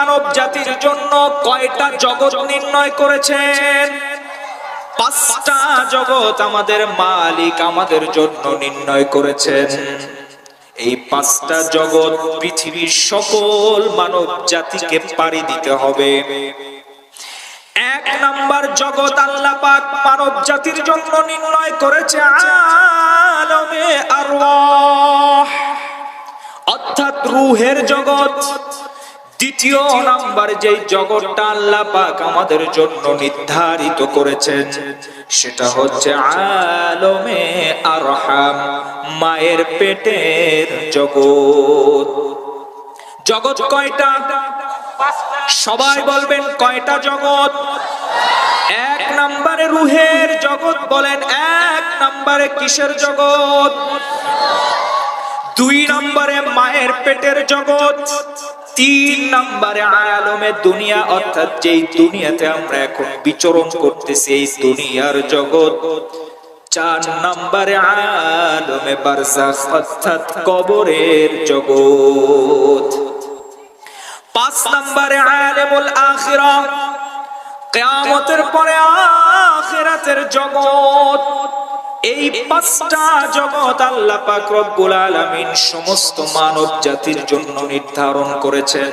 মানব জাতির জন্য কয়টা জগৎ নির্ণয় করেছেন? পাঁচটা জগৎ আমাদের মালিক আমাদের জন্য নির্ণয় করেছেন। এই পাঁচটা জগৎ পৃথিবীর সকল মানব জাতিকে পাড়ি দিতে হবে। এক নাম্বার জগৎ আল্লাহ পাক মানব জাতির জন্য নির্ণয় করেছে আলমে আরওয়াহ, অর্থাৎ রুহের জগৎ। দ্বিতীয় নাম্বার যে জগৎটা আল্লাহ পাক আমাদের জন্য নির্ধারিত করেছেন, সেটা হচ্ছে আলমে আরহাম, মায়ের পেটের জগৎ। জগৎ কয়টা? সবাই বলবেন কয়টা জগৎ? এক নম্বরে রুহের জগৎ বলেন, এক নম্বরে কিসের জগৎ? দুই নম্বরে মায়ের পেটের জগৎ। তিন নম্বরে আয়ালমে দুনিয়া, অর্থাৎ যেই দুনিয়াতে আমরা এখন বিচরণ করতেছি, এই দুনিয়ার জগৎ। চার নম্বরে আয়ালমে বারজাখ অর্থাৎ কবরের জগৎ। পাঁচ নম্বরে আলেমুল আখিরা কিয়ামতের পরে আখিরাতের জগৎ। এই পাঁচটা জগৎ আল্লাহ পাক রব্বুল আলামিন সমস্ত মানব জাতির জন্য নির্ধারণ করেছেন।